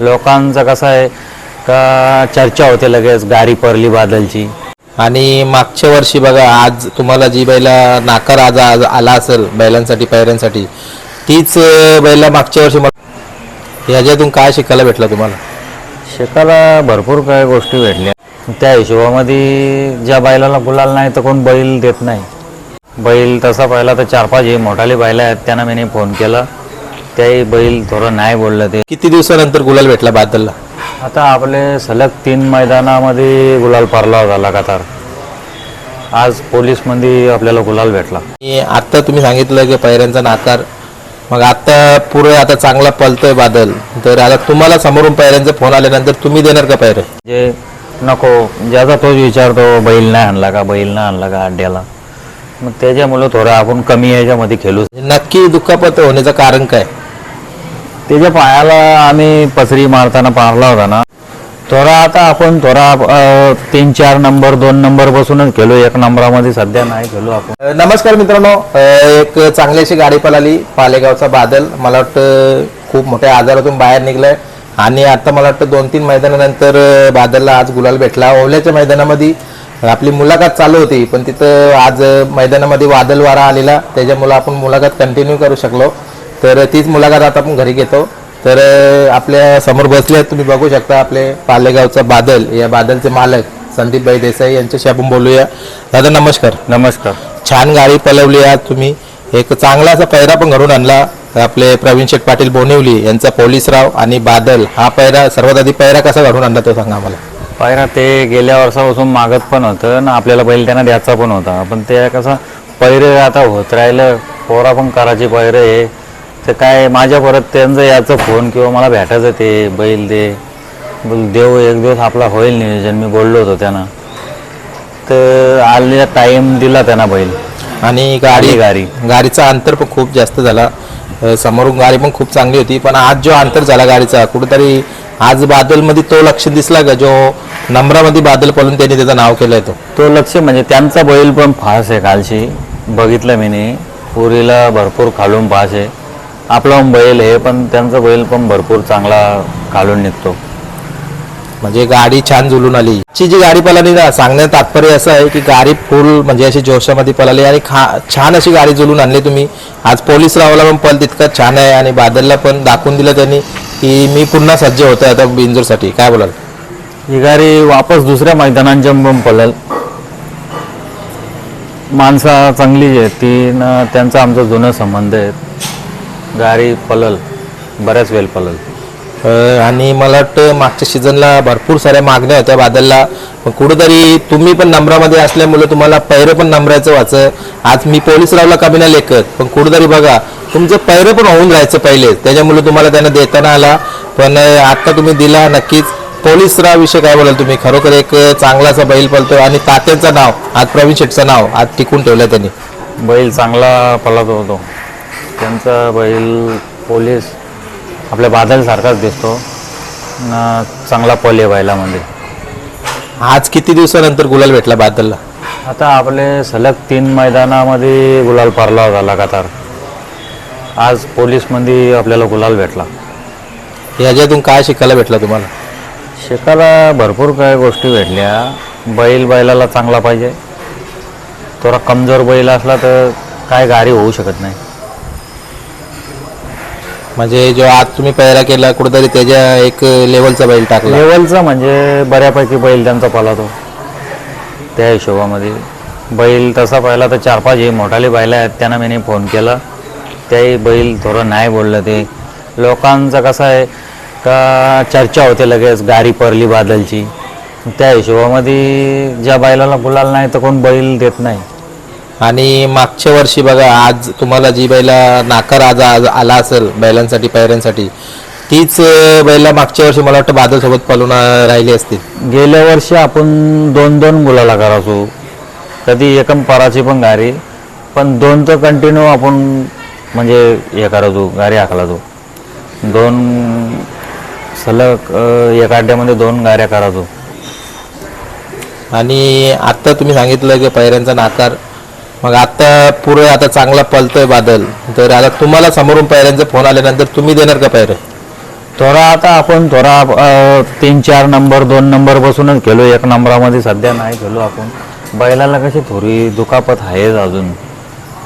लोकांचं कसं आहे का चर्चा होते लगेच गाडी परली बादलची. आणि मागच्या वर्षी बघा आज तुम्हाला जी बैला नाकार आज आज आला असेल बैलांसाठी पैऱ्यांसाठी तीच बैला मागच्या वर्षी ह्याच्यातून काय शिकायला भेटलं तुम्हाला? शिकायला भरपूर काही गोष्टी भेटल्या. त्या हिशोबामध्ये ज्या बैलाला गुलाल नाही तर कोण बैल देत नाही. बैल तसा पाहिला तर चार पाच हे मोठाले बैल आहेत त्यांना मी फोन केला. त्याही बैल थोडं नाही बोललं ते. किती दिवसानंतर गुलाल भेटला बादलला? आता आपले सलग तीन मैदानामध्ये गुलाल पारला होता लगातार. आज पोलीसमध्ये आपल्याला गुलाल भेटला. आणि आता तुम्ही सांगितलं की पैऱ्यांचा नाकार. मग आता पुढे आता चांगला पलतोय बादल. तर आता तुम्हाला समोरून पैऱ्यांचा फोन आल्यानंतर तुम्ही देणार का पैरे जे नको ज्याचा तोच विचारतो बैल नाही आणला का बैल नाही आणला का अड्ड्याला. मग त्याच्यामुळं थोडं आपण कमी याच्यामध्ये खेळू. नक्की दुखापत होण्याचं कारण काय? त्याच्या पायाला आम्ही पसरी मारताना पारला होता ना. थोडा आता आपण थोडा तीन चार नंबर दोन नंबर बसूनच खेळू. एक नंबरामध्ये सध्या नाही खेळू आपण. नमस्कार मित्रांनो. एक चांगली अशी गाडी पळाली. पालेगावचा बादल. मला वाटतं खूप मोठ्या आजारातून बाहेर निघलाय. आणि आता मला वाटतं दोन तीन मैदानानंतर बादलला आज गुलाल भेटला. ओवल्याच्या मैदानामध्ये आपली मुलाखत चालू होती. पण तिथं आज मैदानामध्ये वादल वारा आलेला. त्याच्यामुळे आपण मुलाखत कंटिन्यू करू शकलो. तर तीच मुलाखत आता आपण घरी घेतो. तर आपल्यासमोर बसले आहेत तुम्ही बघू शकता आपले पालेगावचा बादल या बादलचे मालक संदीपभाई देसाई यांच्याशी आपण बोलूया. दादा नमस्कार. नमस्कार. छान गाडी पलवली आज तुम्ही. एक चांगला असा पैरा पण घडून आणला. आपले प्रवीण शेठ पाटील बोनिवली यांचा पोलीसराव आणि बादल हा पैरा सर्वात आधी पैरा कसा घडून आणला तो सांगा मला पायरा ते गेल्या वर्षापासून मागत पण होतं ना आपल्याला बैल त्यांना द्यायचा पण होता. पण ते कसं पैरे आता होत राहिलं पोरा पण करायचे पैरे हे. ते काय माझ्या परत त्यांचं याचं फोन किंवा मला भेटायचं ते बैल दे बोल देऊ एक दिवस आपला होईल नियोजन. मी बोललो होतो त्यांना. तर आलेला टाईम दिला त्यांना बैल. आणि गाडी गाडी. गाडीचा अंतर पण खूप जास्त झाला. समोरून गाडी पण खूप चांगली होती पण आज जो अंतर झाला गाडीचा कुठेतरी आज बादलमध्ये तो लक्ष दिसला का? जो नंबरामध्ये बादल पळून त्यांनी त्याचं नाव केलंय तो. तो लक्ष म्हणजे त्यांचा बैल पण फास आहे कालशी. बघितलं मी पुरीला भरपूर खालून फास आहे. आपला बैल आहे पण त्यांचा बैल पण भरपूर चांगला खालून निघतो. म्हणजे गाडी छान जुलून आली. ची जी गाडी पळाली ना सांगण्यात तात्पर्य असं आहे की गाडी फुल म्हणजे अशी जोशामध्ये पळाली आणि खा छान अशी गाडी जुलून आणली तुम्ही. आज पोलीस रावला पण पल तितकं छान आहे आणि बादलला पण दाखवून दिलं त्यांनी की मी पुन्हा सज्ज होतोय आता बिंजूरसाठी. काय बोलाल? ही गाडी वापस दुसऱ्या मैदानांच्या पण पळेल. माणसा चांगली आहे ती न त्यांचा आमचा जुना संबंध आहे. गाडी पळल बऱ्याच वेळ पळल अं, आणि मला वाटतं मागच्या सीझनला भरपूर साऱ्या मागण्या होत्या बादलला. पण कुठेतरी तुम्ही पण नंबरामध्ये असल्यामुळे तुम्हाला पैरं पण नंबराचं वाचं. आज मी पोलीस रावला कमी नाही लेखत पण कुठेतरी बघा तुमचं पैरं पण होऊन जायचं पहिले. त्याच्यामुळे तुम्हाला त्यांना देताना आला. पण अं, आता तुम्ही दिला नक्कीच. पोलीस राव विषय काय बोलाल तुम्ही? खरोखर एक चांगलासा बैल पळतो. आणि तात्यांचं नाव आज प्रवीण शेठचं नाव आज टिकून ठेवलं त्यांनी. बैल चांगला पळत होतो. त्यांचा बैल पोलीस आपल्या बादलसारखाच दिसतो. न चांगला पल आहे बैलामध्ये. आज किती दिवसानंतर गुलाल भेटला बादलला? आता आपले सलग तीन मैदानामध्ये गुलाल पारला होता लगातार आज पोलीसमध्ये आपल्याला गुलाल भेटला. ह्याच्यातून काय शिकायला भेटलं तुम्हाला? शिकायला भरपूर काही गोष्टी भेटल्या. बैल बैलाला चांगला पाहिजे. थोडा कमजोर बैल असला तर काय गाडी होऊ शकत नाही. म्हणजे जो आज तुम्ही पहिला केला कुठेतरी त्याच्या एक लेवलचा बैल टाकला. लेवलचा म्हणजे बऱ्यापैकी बैल त्यांचा पाला तो. त्या हिशोबामध्ये. बैल तसा पाहिला तर चार पाच हे मोठाले बैल आहेत त्यांना मी फोन केला. त्याही बैल थोडं नाही बोललं ते. लोकांचं कसं आहे का चर्चा होते लगेच गारी परली बादलची. त्या हिशोबामध्ये ज्या बैलाला बोलायला नाही तर कोण बैल देत नाही. आणि मागच्या वर्षी बघा आज तुम्हाला जी बैला नाकार आज आज आला असेल बैलांसाठी पैऱ्यांसाठी तीच बैला मागच्या वर्षी मला वाटतं बादल सोबत पळून अं, राहिली असतील गेल्या वर्षी आपण दोन दोन गुलाला करायचो. कधी एकम पराची पण गाडी पण दोन तर कंटिन्यू आपण म्हणजे हे करायचो गाडी हाकलाचो दोन सलग एका अड्ड्यामध्ये दोन गाड्या करायचो. आणि आता तुम्ही सांगितलं की पैऱ्यांचा नाकार मग आता पुढे आता चांगला पलतोय बादल. तर आता तुम्हाला समोरून पैऱ्यांचा फोन आल्यानंतर तुम्ही देणार का पैरे थोडा आता आपण थोडा अ, तीन चार नंबर दोन नंबर बसूनच खेळलो एक नंबरामध्ये सध्या नाही खेळलो आपण. बैलाला कशी थोडी दुखापत आहेच अजून.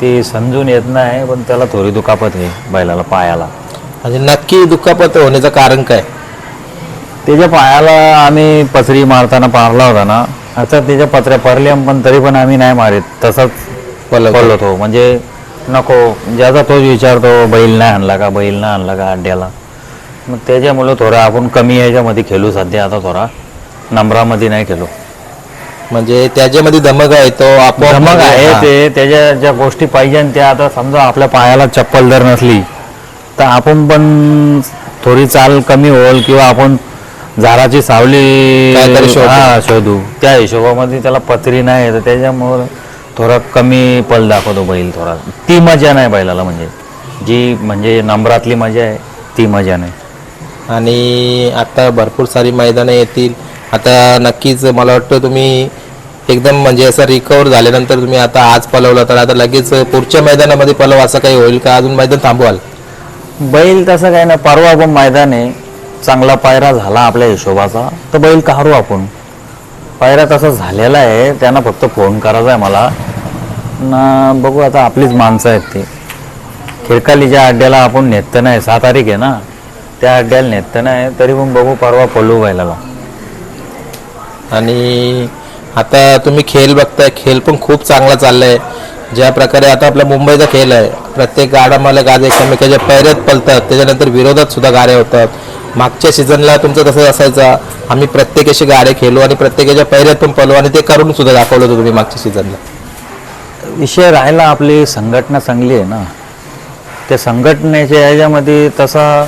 ती समजून येत नाही पण त्याला थोडी दुखापत आहे बैलाला पायाला. म्हणजे नक्की दुखापत होण्याचं कारण काय? त्याच्या पायाला आम्ही पसरी मारताना पारला होता ना. आता त्याच्या पत्र्या पडल्या पण तरी पण आम्ही नाही मारित. तसंच पलत. पडलो तो म्हणजे नको ज्याचा तोच विचारतो बैल नाही आणला का बैल नाही आणला का अड्ड्याला. मग त्याच्यामुळं थोडा आपण कमी याच्यामध्ये खेळू सध्या आता थोडा. नंबरामध्ये नाही खेळू. म्हणजे त्याच्यामध्ये धमक आहे तो म्हणजे- आहे. ते त्याच्या ज्या गोष्टी पाहिजे त्या आता समजा आपल्या पायाला चप्पल जर नसली तर आपण पण थोडी चाल कमी होईल किंवा आपण झाडाची सावली शोधू. त्या हिशोबामध्ये त्याला पत्री नाही तर त्याच्यामुळं थोडा कमी पल दाखवतो बैल थोडा. ती मजा नाही बैलाला म्हणजे. जी म्हणजे नंबरातली मजा आहे ती मजा नाही. आणि आता भरपूर सारी मैदानं येतील. आता नक्कीच मला वाटतं तुम्ही एकदम म्हणजे असं रिकवर झाल्यानंतर तुम्ही आता आज पलवलं तर आता लगेच पुढच्या मैदानामध्ये पलव असं काही होईल का? अजून मैदान थांबवाल? बैल तसं काही नाही परवा पण मैदान आहे चांगला पायरा झाला आपल्या हिशोबाचा. तर बैल काढू आपण. पायरा तसा झालेला आहे त्यांना फक्त फोन करायचा आहे मला. ना बघू आता आपलीच माणसं आहेत ती. खिरकालीच्या अड्ड्याला आपण नेत नाही. सहा तारीख आहे ना? त्या अड्ड्याला नेत नाही. तरी पण बघू परवा पलू बैलाला आणि आता तुम्ही खेळ बघताय. खेळ पण खूप चांगला चाललाय. ज्या प्रकारे आता आपला मुंबईचा खेळ आहे. प्रत्येक गाडा मालक आज एकमेकाच्या पैऱ्यात पलतात. त्याच्यानंतर विरोधात सुद्धा गाड्या होतात. मागच्या सीझनला तुमचं कसं असायचं. आम्ही प्रत्येकाशी गाड्या खेळलो आणि प्रत्येकाच्या पैऱ्यात पण पलू आणि ते करून सुद्धा दाखवलं होतं तुम्ही मागच्या सीझनला विषय राहिला आपली संघटना चांगली आहे ना. त्या संघटनेच्या याच्यामध्ये तसा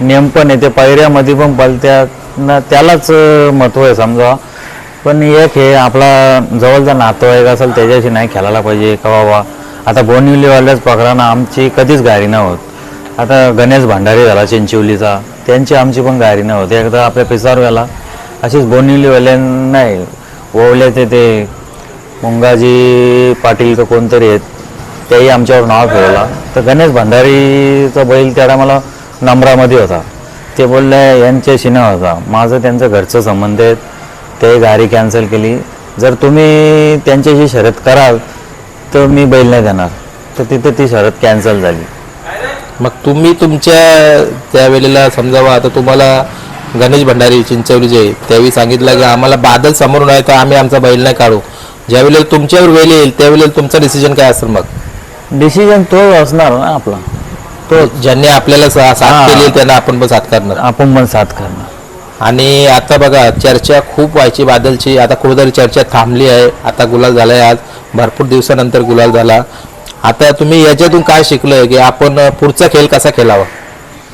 नियम पण आहे. पायऱ्यामध्ये पण पलत्या ना त्यालाच महत्त्व आहे समजा. पण एक हे आपला जवळचा नातेवाईक असेल त्याच्याशी नाही खेळायला पाहिजे. का बाबा? आता बोनिवलीवाल्याच पकडाना आमची कधीच गाडी नाही होत. आता गणेश भांडारी झाला चिंचिवलीचा त्यांची आमची पण गाडी नाही होत. एकदा आपल्या पिसारव्याला अशीच बोनिवलीवाल्यां नाही. ओवल्याचे ते मुंगाजी पाटील का कोणतरी आहेत त्याही आमच्यावर नाव फिरवला तर गणेश भंडारीचा बैल त्याला मला नंबरामध्ये होता. ते बोलले यांच्याशी न होता. माझं त्यांचं घरचं संबंध आहेत. ते गाडी कॅन्सल केली. जर तुम्ही त्यांच्याशी शर्यत कराल तर मी बैल नाही देणार. तर तिथे ती शर्यत कॅन्सल झाली. मग तुम्ही तुमच्या त्यावेळेला समजावा आता तुम्हाला गणेश भंडारी चिंचवलीचे त्यावेळी सांगितलं की आम्हाला बादल समोरून आहे तर आम्ही आमचा बैल नाही काढू. ज्यावेळेला तुमच्यावर वेळ येईल त्यावेळेला तुमचा डिसिजन काय असेल मग? डिसिजन तो असणार ना आपला. तो ज्यांनी आपल्याला सा-. साथ केली त्यांना आपण पण साथ करणार. आपण पण साथ करणार. आणि आता बघा चर्चा खूप व्हायची बादलची. आता कुठेतरी चर्चा थांबली आहे. आता गुलाल झालाय आज. भरपूर दिवसानंतर गुलाल झाला. आता तुम्ही याच्यातून काय शिकलोय की आपण पुढचा खेळ कसा खेळावा?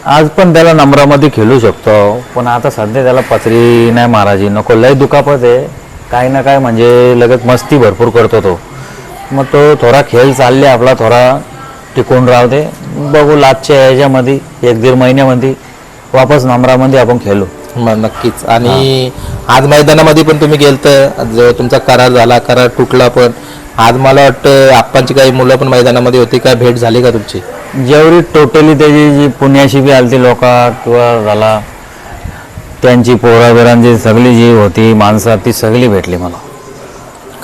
आज पण त्याला नंबरामध्ये खेळू शकतो. पण आता सध्या त्याला पचरी नाही मारायची नको लय दुखापत आहे. काही ना काय म्हणजे लगेच मस्ती भरपूर करतो तो. मग तो थोडा खेळ चालले आपला थोडा टिकून राहू दे. बघू लाटच्या याच्यामध्ये एक दीड महिन्यामध्ये वापस नंबरामध्ये आपण खेळू. मग नक्कीच. आणि आज मैदानामध्ये पण तुम्ही गेलत जो तुमचा करार झाला करार तुटला पण. आज मला वाटतं आप्पांची काही मुलं पण मैदानामध्ये होती काय भेट झाली का तुमची? जेवढी टोटली त्याची जी पुण्याशी बी आलती लोक किंवा झाला त्यांची पोराबिरांची सगळी जी होती माणसं ती सगळी भेटली मला.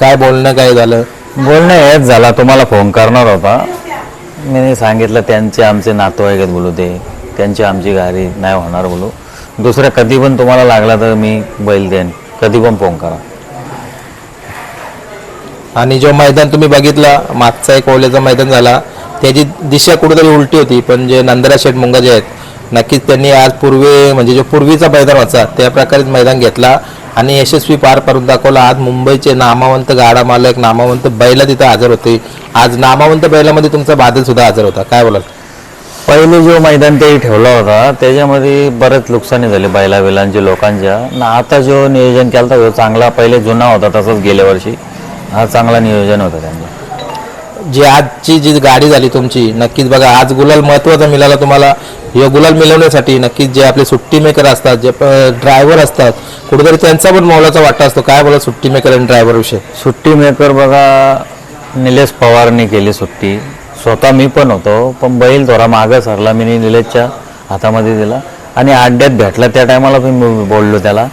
काय बोलणं काय झालं? बोलणं हेच झाला. तुम्हाला फोन करणार होता. मी सांगितलं त्यांचे आमचे नातेवाईक बोलू ते त्यांची आमची गाडी नाही होणार बोलू. दुसऱ्या कधी पण तुम्हाला लागला तर मी बैल देईन. कधी पण फोन करा. आणि जो मैदान तुम्ही बघितला मागचा एक ओल्याचा मैदान झाला त्याची दिशा कुठेतरी उलटी होती पण जे नंदरा शेठ मुंगा जे आहेत नक्कीच त्यांनी आज पूर्वी म्हणजे जो पूर्वीचा मैदान होता त्या प्रकारेच मैदान घेतला आणि यशस्वी पार पाडून दाखवला. आज मुंबईचे नामावंत गाडा मालक नामावंत बैला तिथं हजर होते. आज नामावंत बैलामध्ये तुमचा बादल सुद्धा हजर होता. काय बोलाल? पहिले जो मैदान ते ठेवला होता त्याच्यामध्ये बरेच नुकसानी झाली बैला बिलांची लोकांच्या. ना आता जो नियोजन केलं होता तो चांगला पहिले जुना होता तसंच गेल्या वर्षी. हा चांगला नियोजन होता त्यांचं. जी आजची जी गाडी झाली तुमची नक्कीच बघा आज गुलाल महत्त्वाचा मिळाला तुम्हाला. हे गुलाल मिळवण्यासाठी नक्कीच जे आपले सुट्टी मेकर असतात जे ड्रायव्हर असतात कुठेतरी त्यांचा पण मोलाचा वाटा असतो. काय बोला सुट्टी मेकर आणि ड्रायव्हर विषय? सुट्टी मेकर बघा निलेश पवारने केली सुट्टी. स्वतः मी पण होतो पण बैल थोडा मागं सरला मी निलेशच्या हातामध्ये दिला. आणि अड्ड्यात भेटला. त्या टायमाला मी बोललो त्याला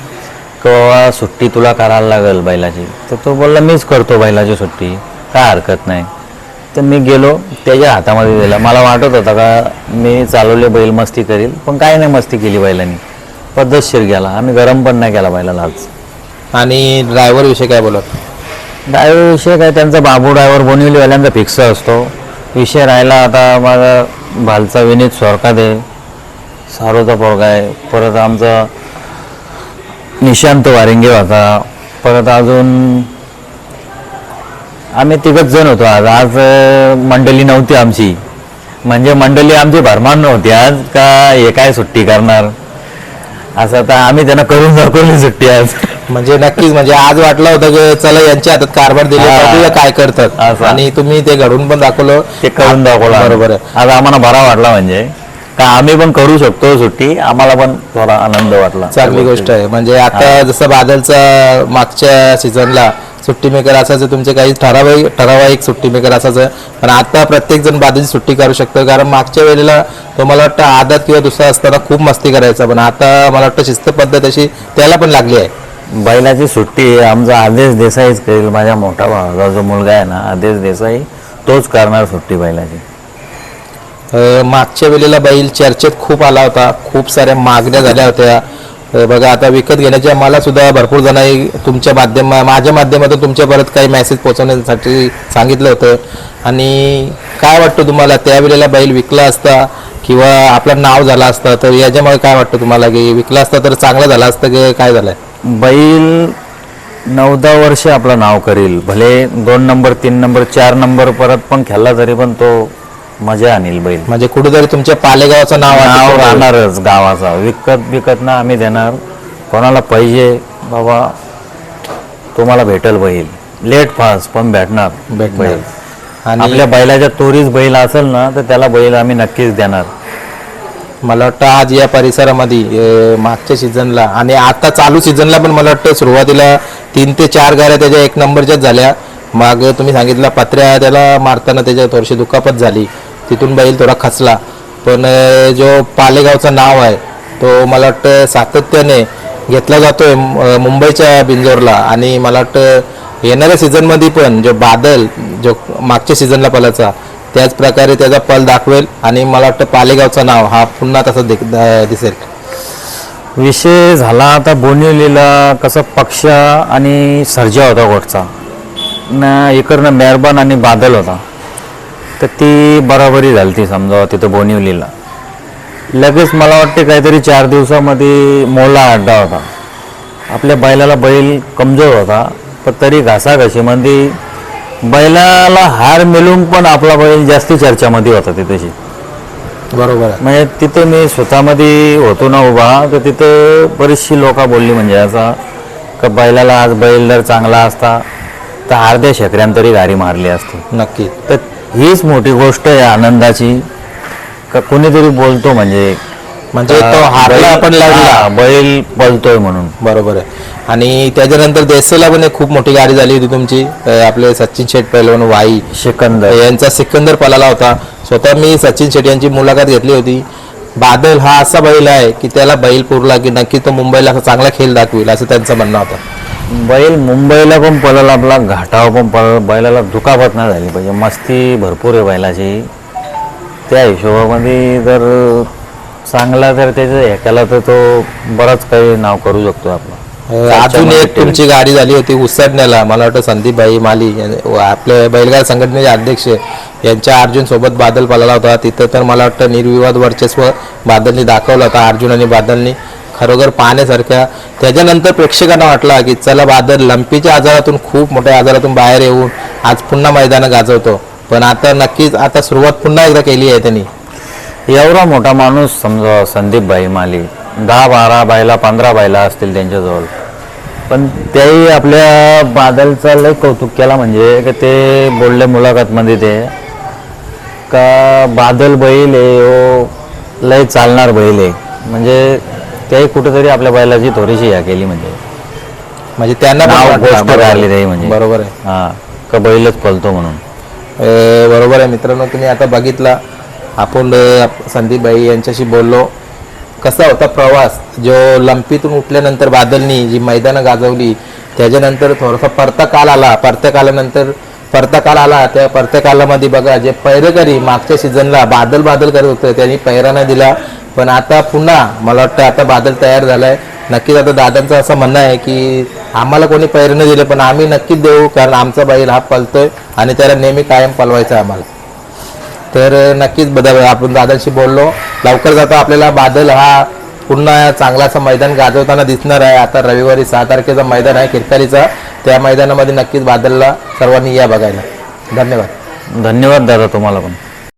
की बाबा सुट्टी तुला करायला लागेल बैलाची. तर तो बोलला मीच करतो बैलाची सुट्टी. काय हरकत नाही. तर मी गेलो त्याच्या हातामध्ये दिला. मला वाटत होतं का मी चालवले बैल मस्ती करील पण काय नाही मस्ती केली बैलांनी. पद्धतशीर गेला. आम्ही गरम पण नाही केला बैलाला आज. आणि ड्रायव्हर विषयी काय बोलत? ड्रायव्हर विषय काय त्यांचा बाबू ड्रायव्हर बोनिवलीवाल्यांचा फिक्स असतो. विषय राहिला आता माझा भालचा विनीत स्वरकात आहे सारोचा पोरगा आहे. परत आमचा निशांत वारिंगे होता. परत अजून आम्ही तिघच जण होतो आज. आज मंडळी नव्हती आमची. म्हणजे मंडळी आमची भरमान नव्हती. आज का हे काय सुट्टी करणार? असं आता आम्ही त्यांना करून दाखवली सुट्टी आज. म्हणजे नक्कीच म्हणजे आज वाटलं होतं की चला यांच्या हातात कारभार दिले हा. बघूया काय करतात. असं. आणि तुम्ही ते घडून पण दाखवलं. ते करून दाखवलं बरोबर आहे. आज आम्हाला बरा वाटला म्हणजे. का आम्ही पण करू शकतो सुट्टी. आम्हाला पण थोडा आनंद वाटला. चांगली गोष्ट आहे. म्हणजे आता जसं बादलचा मागच्या सीझनला सुट्टी मेकर असायचं तुमचे काही ठराविक ठराविक सुट्टी मेकर असायचं. पण आता प्रत्येक जण बादलची सुट्टी करू शकतो. कारण मागच्या वेळेला तो मला वाटतं आदात किंवा दुसरा असताना खूप मस्ती करायचा. पण आता मला वाटतं शिस्त पद्धत अशी त्याला पण लागली आहे. बैलाची सुट्टी आमचा आदेश देसाईच करेल. माझ्या मोठा भावाचा जो मुलगा आहे ना आदेश देसाई तोच करणार सुट्टी बैलाची. अं, मागच्या वेळेला बैल चर्चेत खूप आला होता. खूप साऱ्या मागण्या झाल्या होत्या. बघा आता विकत घेण्याच्या मला सुद्धा भरपूर जणांनी तुमच्या माध्यम माझ्या माध्यमातून तुमच्या परत काही मेसेज पोहोचवण्यासाठी सांगितलं होतं. आणि काय वाटतं तुम्हाला? त्यावेळेला बैल विकला असता किंवा आपलं नाव झालं असतं तर याच्यामुळे काय वाटतं तुम्हाला? की विकला असता तर चांगलं झालं असतं की काय झालंय? बैल नऊ दहा वर्ष आपलं नाव करील. भले दोन नंबर तीन नंबर चार नंबर परत पण खेळला तरी पण तो मजा आणील बैल. म्हणजे कुठेतरी तुमच्या पालेगावचं नाव आहे. नाव राहणारच गावाचा. विकत विकत ना आम्ही देणार. कोणाला पाहिजे बाबा तुम्हाला भेटल बैल. लेट फास्ट पण भेटणार भेटणार. बैल. आणि आपल्या बैलाच्या तोरीच बैल असेल ना तर त्याला बैल आम्ही नक्कीच देणार. मला वाटतं आज या परिसरामध्ये अं, मागच्या सीझनला आणि आता चालू सीझनला पण मला वाटतं सुरुवातीला तीन ते चार गाड्या त्याच्या एक नंबरच्याच झाल्या. माग तुम्ही सांगितलं पत्र्या त्याला मारताना त्याच्या थोडीशी दुखापत झाली. तिथून बैल थोडा खचला. पण जो पालेगावचं नाव आहे तो मला वाटतं सातत्याने घेतला जातोय आहे मुंबईच्या बिंजोरला. आणि मला वाटतं येणाऱ्या सीझनमध्ये पण जो बादल जो मागच्या सीझनला पलाचा त्याच प्रकारे त्याचा पल दाखवेल. आणि मला वाटतं पालेगावचं नाव हा पुन्हा तसं दि दिसेल. विषय झाला आता बोनिवलीला कसं पक्ष आणि सर्जा होता गोटचा न इकडनं मेहरबान आणि बादल होता. तर ती बराबरी झाली ती समजा तिथं बोनिवलीला. लगेच मला वाटते काहीतरी चार दिवसामध्ये मोला अड्डा होता. आपल्या बैलाला बैल कमजोर होता पण तरी घासाघशीमध्ये बैलाला हार मिळून पण आपला बैल जास्ती चर्चामध्ये होता तिथेशी बरोबर म्हणजे तिथं मी स्वतःमध्ये होतो ना उभा तर तिथं बरीचशी लोक बोलली म्हणजे असं का बैलाला आज बैल जर चांगला असता तर अर्ध्या शेकऱ्यान तरी गाडी मारली असती. नक्की. तर हीच मोठी गोष्ट आहे आनंदाची. का कोणीतरी बोलतो म्हणजे म्हणजे तो हारला बैल- पण लागला. हा, बैल पळतोय म्हणून. बरोबर आहे. आणि त्याच्यानंतर देसेला पण एक खूप मोठी गाडी झाली होती तुमची अं, आपले सचिन शेठ पैलवान वाई. सिकंदर. यांचा सिकंदर पलाला होता. स्वतः मी सचिन शेट्टी यांची मुलाखत घेतली होती. बादल हा असा बैल आहे की त्याला बैल पुरला की नक्की तो मुंबईला असा चांगला खेळ दाखवेल असं त्यांचं म्हणणं होतं. बैल मुंबईला पण पळाला आपला घाटावर पण पळाला. बैलाला दुखापत नाही झाली. पाहिजे मस्ती भरपूर आहे बैलाची. त्या हिशोबामध्ये जर चांगला जर त्याचं हे केला तर तो बराच काही नाव करू शकतो आपला अं, अजून एक तुमची गाडी झाली होती उसरण्याला मला वाटतं संदीप भाई माली आपले बैलगाड संघटनेचे अध्यक्ष यांच्या अर्जुन सोबत बादल पळाला होता. तिथं तर मला वाटतं निर्विवाद वर्चस्व बादलनी दाखवलं होता अर्जुन आणि बादलनी. खरोखर पाहण्यासारख्या. त्याच्यानंतर प्रेक्षकांना वाटला की चला बादल लंपीच्या आजारातून खूप मोठ्या आजारातून बाहेर येऊन आज पुन्हा मैदानं गाजवतो. पण आता नक्कीच आता सुरुवात पुन्हा एकदा केली आहे त्यांनी. एवढा मोठा माणूस समजा संदीप भाई माली दहा बारा बायला पंधरा बायला असतील त्यांच्याजवळ. पण त्याही आपल्या बादलचं लय कौतुक केला म्हणजे की ते बोलले मुलाखतमध्ये ते का बादल बैल आहे हो लय चालणार बैल आहे. म्हणजे त्याही कुठेतरी आपल्या बैलाची थोडीशी ह्या केली म्हणजे. म्हणजे त्यांना पण नाव वाटलं, गोष्ट बरोबर. आहे. त्याही म्हणजे. बरोबर आहे. हा का बैलच पलतो म्हणून. बरोबर आहे. मित्रांनो तुम्ही आता बघितला आपण अ, आप- संदीप भाई यांच्याशी बोललो. कसा होता प्रवास? जो लंपीतून उठल्यानंतर बादलनी जी मैदानं गाजवली त्याच्यानंतर थोडासा परता काल आला. परत्या कालानंतर परता काल आला. त्या परत्या कालामध्ये बघा जे पैरेकरी मागच्या सीझनला बादल बादल करत होतं त्यांनी पैरा नाही दिला. पण आता पुन्हा मला वाटतं आता बादल तयार झालाय. नक्कीच आता दादांचं असं म्हणणं आहे की आम्हाला कोणी पैर दिले पण आम्ही नक्कीच देऊ कारण आमचा बैल हा पलतोय आणि त्याला नेहमी कायम पलवायचा आहे आम्हाला. तर नक्कीच बदल आपण दादांशी बोललो. लवकर जातो आपल्याला. बादल हा पुन्हा चांगला असं मैदान गाजवताना दिसणार आहे. आता रविवारी सहा तारखेचं मैदान आहे किरकालीचा त्या मैदानामध्ये नक्कीच बादलला सर्वांनी या बघायला. धन्यवाद. धन्यवाद दादा तुम्हाला पण.